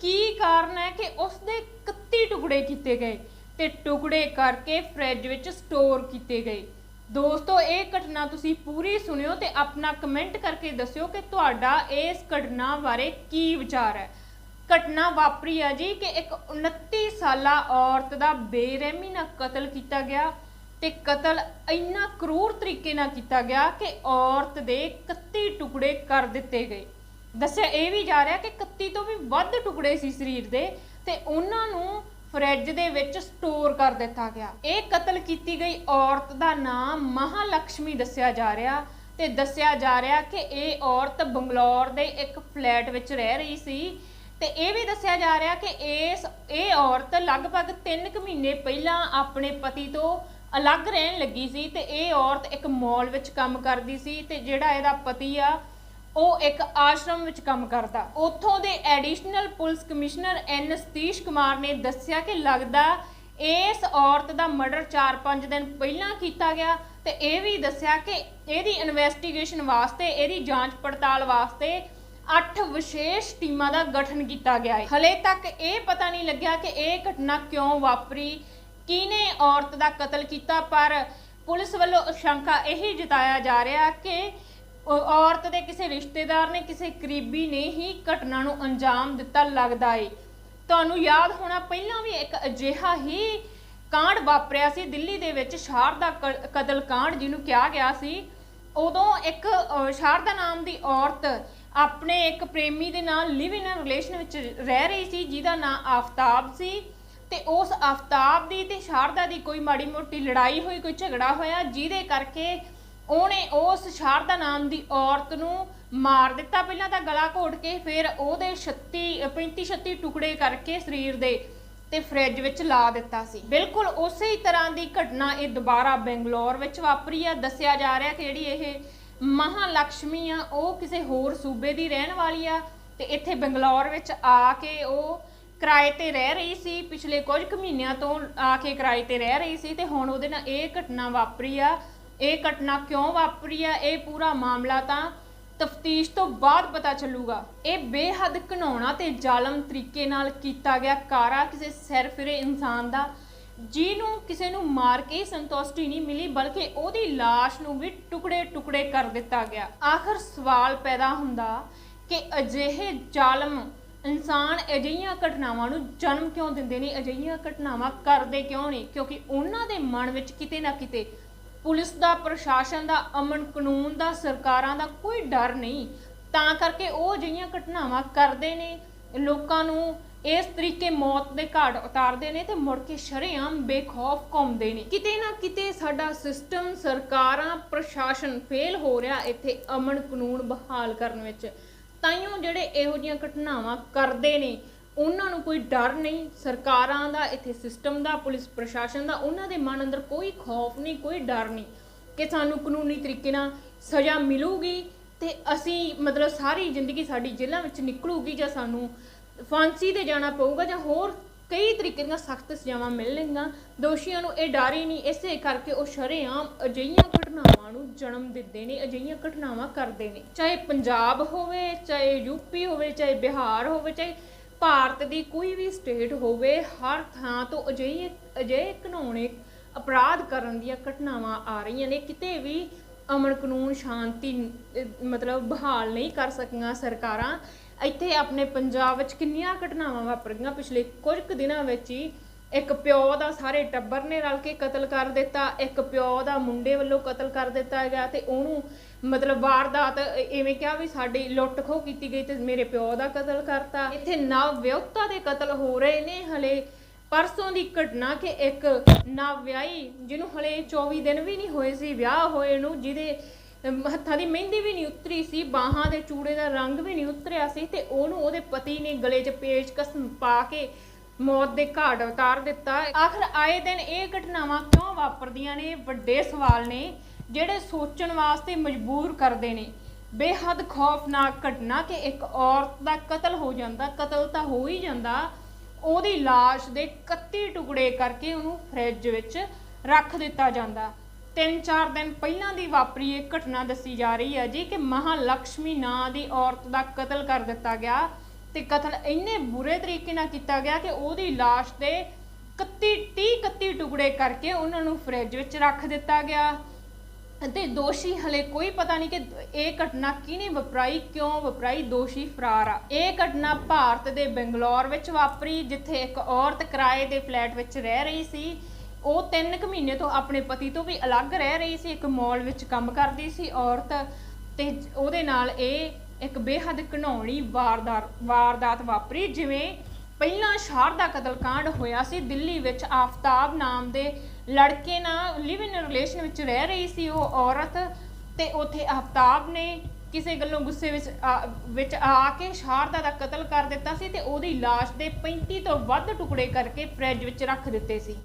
ਕੀ ਕਾਰਨ ਹੈ ਕਿ ਉਸ ਦੇ 31 ਟੁਕੜੇ ਕੀਤੇ ਗਏ ਤੇ ਟੁਕੜੇ ਕਰਕੇ ਫ੍ਰਿਜ ਵਿੱਚ ਸਟੋਰ ਕੀਤੇ ਗਏ? ਦੋਸਤੋ, ਇਹ ਘਟਨਾ ਤੁਸੀਂ ਪੂਰੀ ਸੁਣਿਓ ਤੇ ਆਪਣਾ ਕਮੈਂਟ ਕਰਕੇ ਦੱਸਿਓ ਕਿ ਤੁਹਾਡਾ ਇਸ ਘਟਨਾ ਬਾਰੇ ਕੀ ਵਿਚਾਰ ਹੈ। ਘਟਨਾ ਵਾਪਰੀ ਆ ਜੀ ਕਿ ਇੱਕ 29 ਸਾਲਾ ਔਰਤ ਦਾ ਬੇਰਹਿਮੀ ਨਾਲ ਕਤਲ ਕੀਤਾ ਗਿਆ ਤੇ ਕਤਲ ਇੰਨਾ ਕਰੂਰ ਤਰੀਕੇ ਨਾਲ ਕੀਤਾ ਗਿਆ ਕਿ ਔਰਤ ਦੇ 31 ਟੁਕੜੇ ਕਰ ਦਿੱਤੇ ਗਏ। ਦੱਸਿਆ, ਇਹ ਵੀ ਜਾ ਰਿਹਾ ਕਿ 31 ਤੋਂ ਵੀ ਵੱਧ ਟੁਕੜੇ ਸੀ ਸਰੀਰ ਦੇ ਤੇ ਉਹਨਾਂ ਨੂੰ ਫ੍ਰਿਜ ਦੇ ਵਿੱਚ ਸਟੋਰ ਕਰ ਦਿੱਤਾ ਗਿਆ। ਇਹ ਕਤਲ ਕੀਤੀ ਗਈ ਔਰਤ ਦਾ ਨਾਮ ਮਹਾਲక్ష్ਮੀ ਦੱਸਿਆ ਜਾ ਰਿਹਾ ਤੇ ਦੱਸਿਆ ਜਾ ਰਿਹਾ ਕਿ ਇਹ ਔਰਤ ਬੰਗਲੌਰ ਦੇ ਇੱਕ ਫਲੈਟ ਵਿੱਚ ਰਹਿ ਰਹੀ ਸੀ ਤੇ ਇਹ ਵੀ ਦੱਸਿਆ ਜਾ ਰਿਹਾ ਕਿ ਇਸ, ਇਹ ਔਰਤ ਲਗਭਗ 3 ਕੁ ਮਹੀਨੇ ਪਹਿਲਾਂ ਆਪਣੇ ਪਤੀ ਤੋਂ ਅਲੱਗ ਰਹਿਣ ਲੱਗੀ ਸੀ ਤੇ ਇਹ ਔਰਤ ਇੱਕ ਮਾਲ ਵਿੱਚ ਕੰਮ ਕਰਦੀ ਸੀ ਤੇ ਜਿਹੜਾ ਇਹਦਾ ਪਤੀ ਆ ਉਹ ਇੱਕ ਆਸ਼ਰਮ ਵਿੱਚ ਕੰਮ ਕਰਦਾ। ਉੱਥੋਂ ਦੇ additional police commissioner N Satish Kumar ਨੇ ਦੱਸਿਆ ਕਿ ਲੱਗਦਾ ਇਸ ਔਰਤ ਦਾ ਮਰਡਰ 4-5 ਦਿਨ ਪਹਿਲਾਂ ਕੀਤਾ ਗਿਆ ਤੇ ਇਹ ਵੀ ਦੱਸਿਆ ਕਿ ਇਹਦੀ ਇਨਵੈਸਟੀਗੇਸ਼ਨ ਵਾਸਤੇ, ਇਹਦੀ ਜਾਂਚ ਪੜਤਾਲ ਵਾਸਤੇ 8 ਵਿਸ਼ੇਸ਼ ਟੀਮਾਂ ਦਾ ਗਠਨ ਕੀਤਾ ਗਿਆ ਹੈ। ਹਲੇ ਤੱਕ ਇਹ ਪਤਾ ਨਹੀਂ ਲੱਗਿਆ ਕਿ ਇਹ ਘਟਨਾ ਕਿਉਂ ਵਾਪਰੀ ਕਿਨੇ ਔਰਤ ਦਾ ਕਤਲ ਕੀਤਾ, ਪਰ ਪੁਲਿਸ ਵੱਲੋਂ ਸ਼ੰਕਾ ਇਹੀ ਜਤਾਇਆ ਜਾ ਰਿਹਾ ਕਿ ਉਹ ਔਰਤ ਦੇ ਕਿਸੇ ਰਿਸ਼ਤੇਦਾਰ ਨੇ ਕਿਸੇ ਕਰੀਬੀ ਨੇ ਹੀ ਘਟਨਾ ਨੂੰ ਅੰਜਾਮ ਦਿੱਤਾ ਲੱਗਦਾ ਏ। ਤੁਹਾਨੂੰ ਯਾਦ ਹੋਣਾ ਪਹਿਲਾਂ ਵੀ ਇੱਕ ਅਜਿਹਾ ਹੀ ਕਾਂਡ ਵਾਪਰਿਆ ਸੀ। ਦਿੱਲੀ ਦੇ ਵਿੱਚ ਸ਼ਾਰਦਾ ਕ- ਕਤਲ ਕਾਂਡ ਜਿਹਨੂੰ ਕਿਹਾ ਗਿਆ ਸੀ। ਉਦੋਂ ਇੱਕ ਅਹ, ਸ਼ਾਰਦਾ ਨਾਮ ਦੀ ਔਰਤ ਆਪਣੇ ਇੱਕ ਪ੍ਰੇਮੀ ਦੇ ਨਾਲ ਲਿਵ ਇਨ ਰਿਲੇਸ਼ਨ ਵਿੱਚ ਰਹਿ ਰਹੀ ਸੀ ਜਿਹਦਾ ਨਾਮ ਆਫਤਾਬ ਸੀ। ਤੇ ਉਸ ਆਫਤਾਬ ਦੀ ਤੇ ਸ਼ਾਰਦਾ ਦੀ ਕੋਈ ਮਾੜੀ ਮੋਟੀ ਲੜਾਈ ਹੋਈ ਕੋਈ ਝਗੜਾ ਹੋਇਆ ਜਿਹਦੇ ਕਰਕੇ ਉਹਨੇ ਉਸ ਸ਼ਾਰਦਾ ਨਾਮ ਦੀ ਔਰਤ ਨੂੰ ਮਾਰ ਦਿੱਤਾ। ਪਹਿਲਾਂ ਤਾਂ ਗਲਾ ਘੋਟ ਕੇ ਫਿਰ ਉਹਦੇ 36 35 36 ਟੁਕੜੇ ਕਰਕੇ ਸਰੀਰ ਦੇ ਤੇ ਫ੍ਰਿਜ ਵਿੱਚ ਲਾ ਦਿੱਤਾ ਸੀ। ਬਿਲਕੁਲ ਉਸੇ ਹੀ ਤਰ੍ਹਾਂ ਦੀ ਘਟਨਾ ਇਹ ਦੁਬਾਰਾ ਬੰਗਲੌਰ ਵਿੱਚ ਵਾਪਰੀ ਆ। ਦੱਸਿਆ ਜਾ ਰਿਹਾ ਕਿ ਜਿਹੜੀ ਇਹ ਮਹਾਲక్ష్ਮੀ ਆ, ਉਹ ਕਿਸੇ ਹੋਰ ਸੂਬੇ ਦੀ ਰਹਿਣ ਵਾਲੀ ਆ ਤੇ ਇੱਥੇ ਬੰਗਲੌਰ ਵਿੱਚ ਆ ਕੇ ਉਹ ਕਿਰਾਏ ਤੇ ਰਹਿ ਰਹੀ ਸੀ। ਪਿਛਲੇ ਕੁਝ ਕੁ ਮਹੀਨਿਆਂ ਤੋਂ ਆ ਕੇ ਕਿਰਾਏ ਤੇ ਰਹਿ ਰਹੀ ਸੀ ਤੇ ਹੁਣ ਉਹਦੇ ਨਾਲ ਇਹ ਘਟਨਾ ਵਾਪਰੀ ਆ। ਇਹ ਘਟਨਾ ਕਿਉਂ ਵਾਪਰੀ ਹੈ ਇਹ ਪੂਰਾ ਮਾਮਲਾ ਤਾਂ ਤਫਤੀਸ਼ ਤੋਂ ਬਾਅਦ ਪਤਾ ਚੱਲੂਗਾ। ਇਹ ਬੇਹੱਦ ਘਿਨਾਉਣਾ ਤੇ ਜ਼ਾਲਮ ਤਰੀਕੇ ਨਾਲ ਕੀਤਾ ਗਿਆ ਕਾਰਾ ਕਿਸੇ ਸਿਰਫਿਰੇ ਇਨਸਾਨ ਦਾ, ਜਿਹਨੂੰ ਕਿਸੇ ਨੂੰ ਮਾਰ ਕੇ ਸੰਤੁਸ਼ਟੀ ਨਹੀਂ ਮਿਲੀ, ਬਲਕਿ ਉਹਦੀ ਲਾਸ਼ ਨੂੰ ਵੀ ਟੁਕੜੇ ਟੁਕੜੇ ਕਰ ਦਿੱਤਾ ਗਿਆ। ਆਖਰ ਸਵਾਲ ਪੈਦਾ ਹੁੰਦਾ ਕਿ ਅਜਿਹੇ ਜ਼ਾਲਮ ਇਨਸਾਨ ਅਜਿਹੀਆਂ ਘਟਨਾਵਾਂ ਨੂੰ ਜਨਮ ਕਿਉਂ ਦਿੰਦੇ ਨੇ? ਅਜਿਹੀਆਂ ਘਟਨਾਵਾਂ ਕਰਦੇ ਕਿਉਂ ਨੇ? ਕਿਉਂਕਿ ਉਹਨਾਂ ਦੇ ਮਨ ਵਿੱਚ ਕਿਤੇ ਨਾ ਕਿਤੇ ਪੁਲਿਸ ਦਾ, ਪ੍ਰਸ਼ਾਸਨ ਦਾ, ਅਮਨ ਕਾਨੂੰਨ ਦਾ, ਸਰਕਾਰਾਂ ਦਾ ਕੋਈ ਡਰ ਨਹੀਂ। ਤਾਂ ਕਰਕੇ ਉਹ ਅਜਿਹੀਆਂ ਘਟਨਾਵਾਂ ਕਰਦੇ ਨੇ। ਲੋਕਾਂ ਨੂੰ ਇਸ ਤਰੀਕੇ ਮੌਤ ਦੇ ਘਾਟ ਉਤਾਰਦੇ ਨੇ ਤੇ ਮੁੜ ਕੇ ਸ਼ਰੇਆਮ ਬੇਖੌਫ ਘੁੰਮਦੇ ਨੇ। ਕਿਤੇ ਨਾ ਕਿਤੇ ਸਾਡਾ ਸਿਸਟਮ ਸਰਕਾਰਾਂ, ਪ੍ਰਸ਼ਾਸਨ ਫੇਲ ਹੋ ਰਿਹਾ ਇੱਥੇ ਅਮਨ ਕਾਨੂੰਨ ਬਹਾਲ ਕਰਨ ਵਿੱਚ। ਤਾਈਓ ਜਿਹੜੇ ਇਹੋ ਜਿਹੀਆਂ ਘਟਨਾਵਾਂ ਕਰਦੇ ਨੇ ਉਹਨਾਂ ਨੂੰ ਕੋਈ ਡਰ ਨਹੀਂ, ਸਰਕਾਰਾਂ ਦਾ, ਇੱਥੇ ਸਿਸਟਮ ਦਾ, ਪੁਲਿਸ ਪ੍ਰਸ਼ਾਸਨ ਦਾ, ਉਹਨਾਂ ਦੇ ਮਨ ਅੰਦਰ ਕੋਈ ਖੌਫ ਨਹੀਂ, ਕੋਈ ਡਰ ਨਹੀਂ ਕਿ ਸਾਨੂੰ ਕਾਨੂੰਨੀ ਤਰੀਕੇ ਨਾਲ ਸਜ਼ਾ ਮਿਲੂਗੀ ਤੇ ਅਸੀਂ ਮਤਲਬ ਸਾਰੀ ਜ਼ਿੰਦਗੀ ਸਾਡੀ ਜੇਲ੍ਹਾਂ ਵਿੱਚ ਨਿਕਲੂਗੀ ਜਾਂ ਸਾਨੂੰ ਫਾਂਸੀ ਤੇ ਜਾਣਾ ਪਊਗਾ ਜਾਂ ਹੋਰ ਕਈ ਤਰੀਕੇ ਦੀਆਂ ਸਖਤ ਸਜ਼ਾਵਾਂ ਮਿਲਣਗੀਆਂ। ਦੋਸ਼ੀਆਂ ਨੂੰ ਇਹ ਡਰ ਹੀ ਨਹੀਂ, ਇਸੇ ਕਰਕੇ ਉਹ ਸ਼ਰੇਆਮ ਅਜਿਹੀਆਂ ਘਟਨਾਵਾਂ ਨੂੰ ਜਨਮ ਦਿੰਦੇ ਨੇ, ਅਜਿਹੀਆਂ ਘਟਨਾਵਾਂ ਕਰਦੇ ਨੇ। ਚਾਹੇ ਪੰਜਾਬ ਹੋਵੇ, ਚਾਹੇ ਯੂਪੀ ਹੋਵੇ, ਚਾਹੇ ਬਿਹਾਰ ਹੋਵੇ, ਚਾਹੇ ਭਾਰਤ ਦੀ ਕੋਈ ਵੀ ਸਟੇਟ ਹੋਵੇ, ਹਰ ਥਾਂ ਤੋਂ ਅਜਿਹੇ ਅਜਿਹੇ ਘਿਨਾਉਣੇ ਅਪਰਾਧ ਕਰਨ ਦੀਆਂ ਘਟਨਾਵਾਂ ਆ ਰਹੀਆਂ ਨੇ। ਕਿਤੇ ਵੀ ਅਮਨ ਕਾਨੂੰਨ ਸ਼ਾਂਤੀ ਮਤਲਬ ਬਹਾਲ ਨਹੀਂ ਕਰ ਸਕੀਆਂ ਸਰਕਾਰਾਂ, ਇੱਥੇ ਆਪਣੇ ਪੰਜਾਬ ਵਿੱਚ ਕਿੰਨੀਆਂ ਘਟਨਾਵਾਂ ਵਾਪਰ ਪਿਛਲੇ ਕੁਝ ਕੁ ਦਿਨਾਂ ਵਿੱਚ ਹੀ ਇੱਕ ਪਿਓ ਦਾ ਸਾਰੇ ਟੱਬਰ ਨੇ ਰਲ ਕੇ ਕਤਲ ਕਰ ਦਿੱਤਾ, ਇੱਕ ਪਿਓ ਦਾ ਮੁੰਡੇ ਵੱਲੋਂ ਕਤਲ ਕਰ ਦਿੱਤਾ ਗਿਆ ਤੇ ਉਹਨੂੰ ਮਤਲਬ ਵਾਰਦਾਤ ਇ- ਇਵੇਂ ਕਿਹਾ ਵੀ ਸਾਡੀ ਲੁੱਟ ਖੋਹ ਕੀਤੀ ਗਈ ਤੇ ਮੇਰੇ ਪਿਓ ਦਾ ਕਤਲ ਕਰਤਾ। ਇੱਥੇ ਨਵ ਵਿਆਹੁਤਾ ਦੇ ਕਤਲ ਹੋ ਰਹੇ ਨੇ ਹਲੇ। ਪਰਸੋਂ ਦੀ ਘਟਨਾ ਕਿ ਇੱਕ ਨਵ ਵਿਆਹੀ ਜਿਹਨੂੰ ਹਲੇ 24 ਦਿਨ ਵੀ ਨਹੀਂ ਹੋਏ ਸੀ ਵਿਆਹ ਹੋਏ ਨੂੰ, ਜਿਹਦੇ ਹੱਥਾਂ ਦੀ ਮਹਿੰਦੀ ਵੀ ਨਹੀਂ ਉਤਰੀ ਸੀ, ਬਾਹਾਂ ਦੇ ਚੂੜੇ ਦਾ ਰੰਗ ਵੀ ਨਹੀਂ ਉਤਰਿਆ ਸੀ ਤੇ ਉਹਨੂੰ ਉਹਦੇ ਪਤੀ ਨੇ ਗਲੇ 'ਚ ਪੇਚਕਸ ਪਾ ਕੇ ਮੌਤ ਦੇ ਘਾਟ ਉਤਾਰ ਦਿੱਤਾ। ਆਖਰ ਆਏ ਦਿਨ ਇਹ ਘਟਨਾਵਾਂ ਕਿਉਂ ਵਾਪਰਦੀਆਂ ਨੇ? ਵੱਡੇ ਸਵਾਲ ਨੇ, ਜਿਹੜੇ ਸੋਚਣ ਵਾਸਤੇ ਮਜਬੂਰ ਕਰਦੇ ਨੇ। ਬੇਹੱਦ ਖੌਫਨਾਕ ਘਟਨਾ ਕਿ ਇੱਕ ਔਰਤ ਦਾ ਕਤਲ ਹੋ ਜਾਂਦਾ, ਕਤਲ ਤਾਂ ਹੋ ਹੀ ਜਾਂਦਾ। ਉਹਦੀ ਲਾਸ਼ ਦੇ 31 ਟੁਕੜੇ ਕਰਕੇ ਉਹਨੂੰ ਫ੍ਰਿਜ ਵਿੱਚ ਰੱਖ ਦਿੱਤਾ ਜਾਂਦਾ। 3-4 ਦਿਨ ਪਹਿਲਾਂ ਦੀ ਵਾਪਰੀ ਇਹ ਘਟਨਾ ਦੱਸੀ ਜਾ ਰਹੀ ਹੈ ਜੀ ਕਿ ਮਹਾਲక్ష్ਮੀ ਨਾਂ ਦੀ ਔਰਤ ਦਾ ਕਤਲ ਕਰ ਦਿੱਤਾ ਗਿਆ। ਤੇ ਕਤਲ ਇੰਨੇ ਬੁਰੇ ਤਰੀਕੇ ਨਾਲ ਕੀਤਾ ਗਿਆ ਕਿ ਉਹਦੀ ਲਾਸ਼ ਦੇ 31 30 31 ਟੁਕੜੇ ਕਰਕੇ ਉਹਨਾਂ ਨੂੰ ਫ੍ਰਿਜ ਵਿੱਚ ਰੱਖ ਦਿੱਤਾ ਗਿਆ। ਅਤੇ ਦੋਸ਼ੀ ਹਲੇ ਕੋਈ ਪਤਾ ਨਹੀਂ ਕਿ ਇਹ ਘਟਨਾ ਕਿਹਨੇ ਵਾਪਰਾਈ, ਕਿਉਂ ਵਾਪਰਾਈ, ਦੋਸ਼ੀ ਫਰਾਰ ਆ। ਇਹ ਘਟਨਾ ਭਾਰਤ ਦੇ ਬੰਗਲੌਰ ਵਿੱਚ ਵਾਪਰੀ, ਜਿੱਥੇ ਇੱਕ ਔਰਤ ਕਿਰਾਏ ਦੇ ਫਲੈਟ ਵਿੱਚ ਰਹਿ ਰਹੀ ਸੀ। ਉਹ 3 ਕੁ ਮਹੀਨੇ ਤੋਂ ਆਪਣੇ ਪਤੀ ਤੋਂ ਵੀ ਅਲੱਗ ਰਹਿ ਰਹੀ ਸੀ, ਇੱਕ ਮਾਲ ਵਿੱਚ ਕੰਮ ਕਰਦੀ ਸੀ ਔਰਤ ਤੇ ਉਹਦੇ ਨਾਲ ਇਹ ਇੱਕ ਬੇਹੱਦ ਘਿਨਾਉਣੀ ਵਾਰਦਾਤ ਵਾਰਦਾਤ ਵਾਪਰੀ, ਜਿਵੇਂ ਪਹਿਲਾਂ ਸ਼ਾਰਦਾ ਕਤਲकांड ਹੋਇਆ ਸੀ, ਦਿੱਲੀ ਵਿੱਚ ਆਫਤਾਬ ਨਾਮ ਦੇ ਲੜਕੇ ਨਾਲ ਲਿਵ ਇਨ ਰਿਲੇਸ਼ਨ ਵਿੱਚ ਰਹਿ ਰਹੀ ਸੀ ਉਹ ਔਰਤ ਤੇ ਉੱਥੇ ਆਫਤਾਬ ਨੇ ਕਿਸੇ ਗੱਲੋਂ ਗੁੱਸੇ ਵਿੱਚ ਆ- ਵਿੱਚ ਆ ਕੇ ਸ਼ਾਰਦਾ ਦਾ ਕਤਲ ਕਰ ਦਿੱਤਾ ਸੀ ਤੇ ਉਹਦੀ ਲਾਸ਼ ਦੇ 35 ਤੋਂ ਵੱਧ ਟੁਕੜੇ ਕਰਕੇ ਫ੍ਰਿਜ ਵਿੱਚ ਰੱਖ ਦਿੱਤੇ ਸੀ।